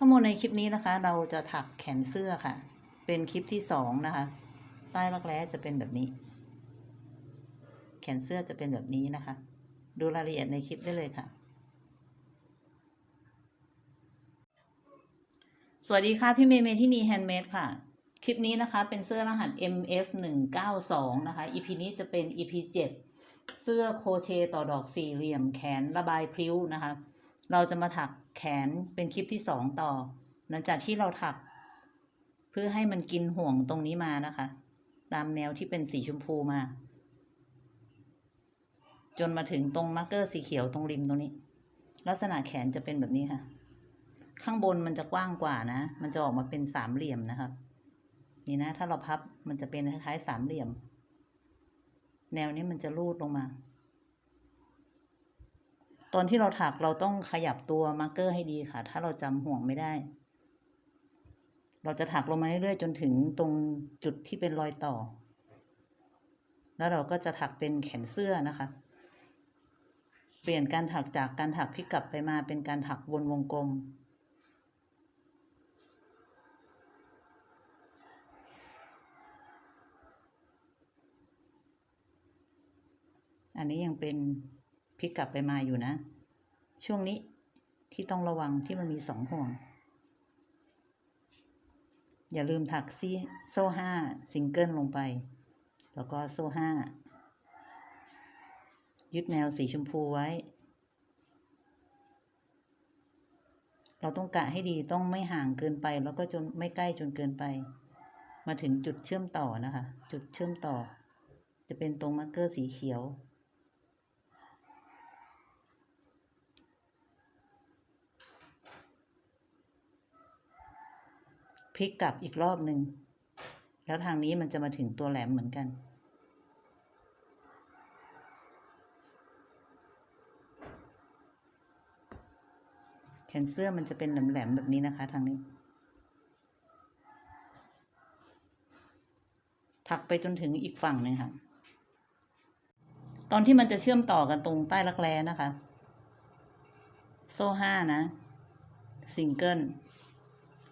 ข้อมูลในคลิปนี้นะคะ เราจะถักแขนเสื้อค่ะ เป็นคลิปที่สองนะคะ ใต้รักแร้จะเป็นแบบนี้ แขนเสื้อจะเป็นแบบนี้นะคะ ดูรายละเอียดในคลิปได้เลยค่ะ สวัสดีค่ะ พี่เมย์เมที่นีแฮนด์เมดค่ะ คลิปนี้นะคะเป็นเสื้อรหัส MF 1 9 2นะคะ EP นี้จะเป็น EP 7เสื้อโคเชต์ต่อดอกสี่เหลี่ยมแขนระบายพลิ้วนะคะ เราจะมาถักแขนเป็นคลิปที่สองต่อ หลังจากที่เราถัก เพื่อให้มันกินห่วงตรงนี้มานะคะ ตามแนวที่เป็นสีชมพูมา จนมาถึงตรงมาร์กเกอร์สีเขียวตรงริมตรงนี้ ลักษณะแขนจะเป็นแบบนี้ค่ะ ข้างบนมันจะกว้างกว่านะ มันจะออกมาเป็นสามเหลี่ยมนะครับนี่นะถ้าเราพับมันจะเป็นคล้ายๆสามเหลี่ยม แนวนี้มันจะรูดลงมา อนที่เราถักเราต้องขยับตัวมาร์กเกอร์ให้ดีค่ะ ถ้าเราจำห่วงไม่ได้ เราจะถักลงมาเรื่อยๆจนถึงตรงจุดที่เป็นรอยต่อ แล้วเราก็จะถักเป็นแขนเสื้อนะคะ เปลี่ยนการถักจากการถักพลิกกลับไปมาเป็นการถักวนวงกลมอันนี้ยังเป็น พลิกกลับไปมาอยู่นะ ช่วงนี้ที่ต้องระวังที่มันมีสองห่วง อย่าลืมถักซี่โซ่ห้าซิงเกิลลงไป แล้วก็โซ่ห้ายึดแนวสีชมพูไว้ เราต้องกะให้ดีต้องไม่ห่างเกินไป แล้วก็จนไม่ใกล้จนเกินไป มาถึงจุดเชื่อมต่อนะคะ จุดเชื่อมต่อ จะเป็นตรงมาร์กเกอร์สีเขียว พลิกกลับอีกรอบหนึ่ง แล้วทางนี้มันจะมาถึงตัวแหลมเหมือนกัน แขนเสื้อมันจะเป็นแหลมๆแบบนี้นะคะ ทางนี้ ถักไปจนถึงอีกฝั่งหนึ่งค่ะ ตอนที่มันจะเชื่อมต่อกันตรงใต้รักแร้นะคะ โซ่ห้านะ ซิงเกิล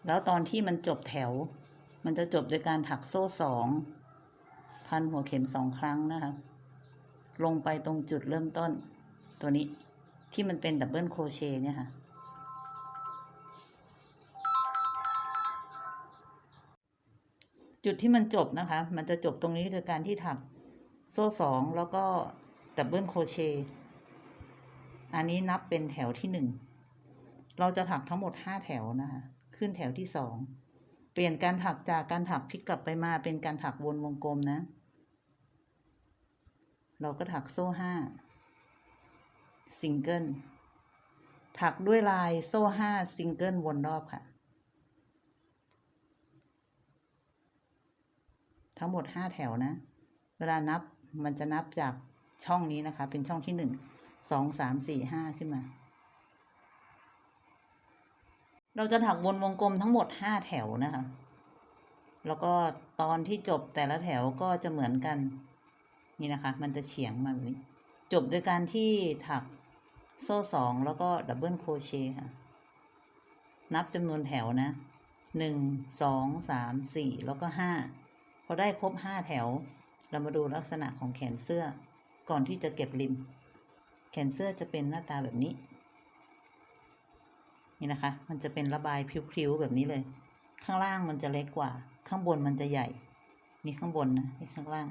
แล้วตอนที่มันจบแถว มันจะจบโดยการถักโซ่สองพันหัวเข็มสองครั้งนะคะ ลงไปตรงจุดเริ่มต้น ตัวนี้ที่มันเป็นดับเบิลโคเชเนี่ยค่ะจุดที่มันจบนะคะ มันจะจบตรงนี้โดยการที่ถักโซ่สองแล้วก็ดับเบิลโคเชอันนี้นับเป็นแถวที่หนึ่ง เราจะถักทั้งหมดห้าแถวนะคะ ขึ้นแถวที่สอง เปลี่ยนการถักจากการถักพลิกกลับไปมาเป็นการถักวนวงกลมนะ เราก็ถักโซ่ห้าซิงเกิลถักด้วยลายโซ่ห้าซิงเกิลวนรอบค่ะ ทั้งหมดห้าแถวนะ เวลานับมันจะนับจากช่องนี้นะคะ เป็นช่องที่หนึ่งสองสามสี่ห้าขึ้นมา เราจะถักวนวงกลมทั้งหมดห้าแถวนะคะ แล้วก็ตอนที่จบแต่ละแถวก็จะเหมือนกัน นี่นะคะ มันจะเฉียงมาแบบนี้ จบโดยการที่ถักโซ่สองแล้วก็ดับเบิลโครเชต์ค่ะ นับจำนวนแถวนะหนึ่งสองสามสี่แล้วก็ห้าพอได้ครบห้าแถว เรามาดูลักษณะของแขนเสื้อก่อนที่จะเก็บริม แขนเสื้อจะเป็นหน้าตาแบบนี้ นี่นะคะ มันจะเป็นระบายพริ้วๆแบบนี้เลย ข้างล่างมันจะเล็กกว่า ข้างบนมันจะใหญ่ นี่ข้างบนนะนี่ข้างล่าง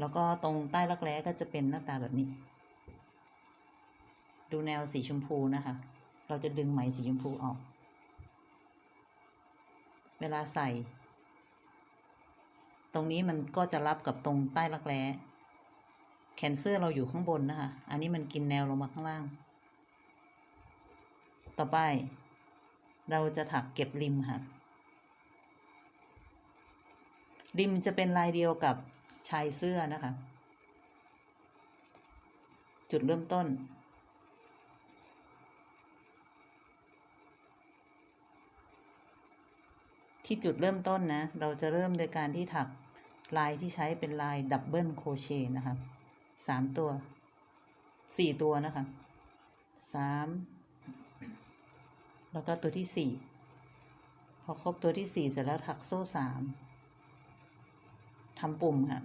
แล้วก็ตรงใต้รักแร้ก็จะเป็นหน้าตาแบบนี้ ดูแนวสีชมพูนะคะ เราจะดึงไหมสีชมพูออก เวลาใส่ ตรงนี้มันก็จะรับกับตรงใต้รักแร้แขนเสื้อเราอยู่ข้างบนนะคะ อันนี้มันกินแนวลงมาข้างล่าง ต่อไป เราจะถักเก็บริมค่ะ ริมจะเป็นลายเดียวกับชายเสื้อนะคะ จุดเริ่มต้น ที่จุดเริ่มต้นนะ เราจะเริ่มโดยการที่ถักลายที่ใช้เป็นลายดับเบิลโคเชต์นะคะสามตัวสี่ตัวนะคะสาม แล้วก็ตัวที่สี่พอครบตัวที่สี่เสร็จแล้วถักโซ่สามทำปุ่มค่ะ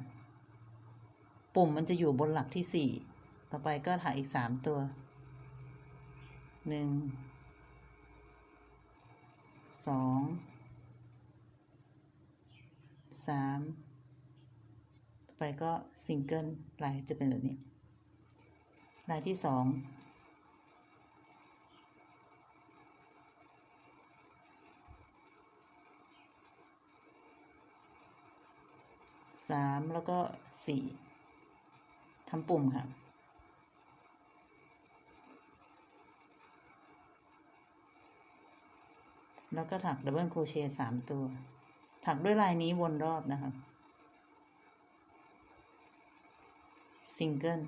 ปุ่มมันจะอยู่บนหลักที่สี่ต่อไปก็ถักอีกสามตัวหนึ่งสองสามต่อไปก็ซิงเกิลลายจะเป็นแบบนี้ลายที่สอง สามแล้วก็สี่ทำปุ่มค่ะ แล้วก็ถักดับเบิลโครเชต์สามตัว ถักด้วยลายนี้วนรอบนะคะซิงเกิล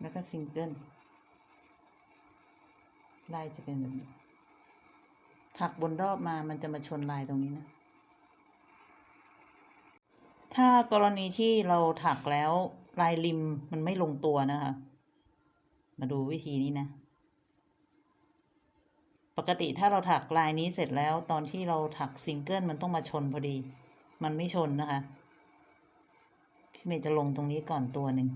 แล้วก็ซิงเกิลลายจะเป็นแบบนี้ ถักบนรอบมามันจะมาชนลายตรงนี้นะ ถ้ากรณีที่เราถักแล้วลายริมมันไม่ลงตัวนะคะ มาดูวิธีนี้นะ ปกติถ้าเราถักลายนี้เสร็จแล้วตอนที่เราถักซิงเกิลมันต้องมาชนพอดี มันไม่ชนนะคะ พี่เมย์จะลงตรงนี้ก่อนตัวหนึ่ง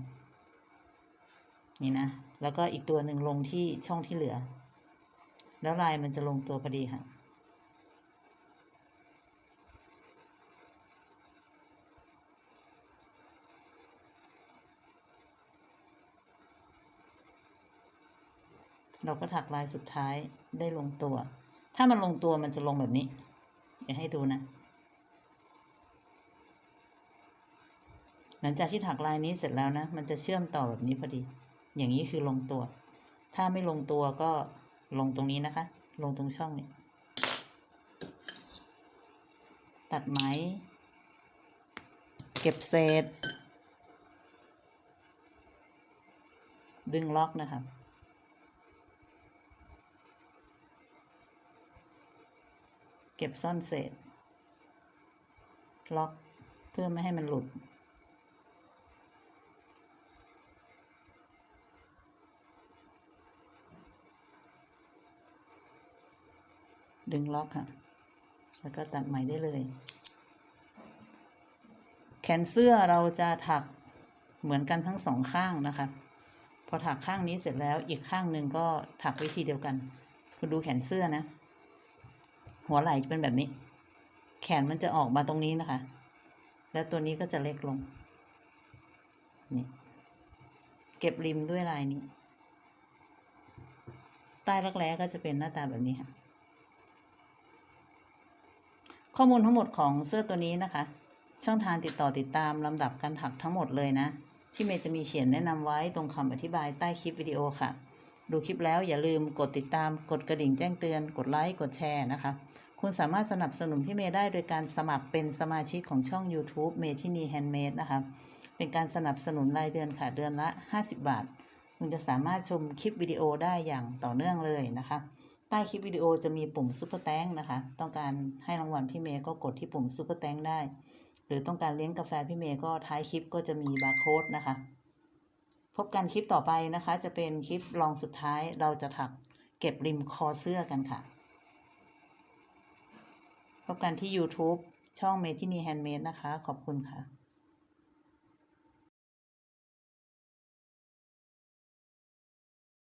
นี่นะ แล้วก็อีกตัวหนึ่งลงที่ช่องที่เหลือ แล้วลายมันจะลงตัวพอดีค่ะ เราก็ถักลายสุดท้ายได้ลงตัว ถ้ามันลงตัวมันจะลงแบบนี้เดี๋ยวให้ดูนะ หลังจากที่ถักลายนี้เสร็จแล้วนะ มันจะเชื่อมต่อแบบนี้พอดี อย่างนี้คือลงตัว ถ้าไม่ลงตัวก็ลงตรงนี้นะคะ ลงตรงช่องนี้ตัดไหม เก็บเศษ ดึงล็อกนะคะเก็บซ่อนเศษ ล็อกเพื่อไม่ให้มันหลุด ดึงล็อกค่ะ แล้วก็ตัดไหมได้เลย แขนเสื้อเราจะถักเหมือนกันทั้งสองข้างนะคะ พอถักข้างนี้เสร็จแล้วอีกข้างหนึ่งก็ถักวิธีเดียวกัน คุณดูแขนเสื้อนะ หัวไหล่จะเป็นแบบนี้ แขนมันจะออกมาตรงนี้นะคะ แล้วตัวนี้ก็จะเล็กลง นี่เก็บริมด้วยลายนี้ ใต้รักแร้ก็จะเป็นหน้าตาแบบนี้ค่ะ ข้อมูลทั้งหมดของเสื้อตัวนี้นะคะ ช่องทางติดต่อติดตามลำดับการถักทั้งหมดเลยนะ ที่เมย์จะมีเขียนแนะนำไว้ตรงคำอธิบายใต้คลิปวิดีโอค่ะ ดูคลิปแล้วอย่าลืมกดติดตามกดกระดิ่งแจ้งเตือน กดไลค์กดแชร์นะคะ คุณสามารถสนับสนุนพี่เมย์ได้โดยการสมัครเป็นสมาชิกของช่อง YouTube เมทินีแฮนด์เมดนะคะเป็นการสนับสนุนรายเดือนค่ะเดือนละ 50 บาท คุณจะสามารถชมคลิปวิดีโอได้อย่างต่อเนื่องเลยนะคะ ต้คลิปวิดีโอจะมีปุ่มซุปเปอร์แตงนะคะ ต้องการให้รางวัลพี่เมย์ก็กดที่ปุ่มซุปเปอร์แตงได้ หรือต้องการเลี้ยงกาแฟพี่เมย์ก็ท้ายคลิปก็จะมีบาร์โค้ดนะคะ พบกันคลิปต่อไปนะคะ จะเป็นคลิปลองสุดท้ายเราจะถักเก็บริมคอเสื้อกันค่ะ พบกันที่ YouTube ช่องเมทินีแฮนด์เมดนะคะ ขอบคุณค่ะ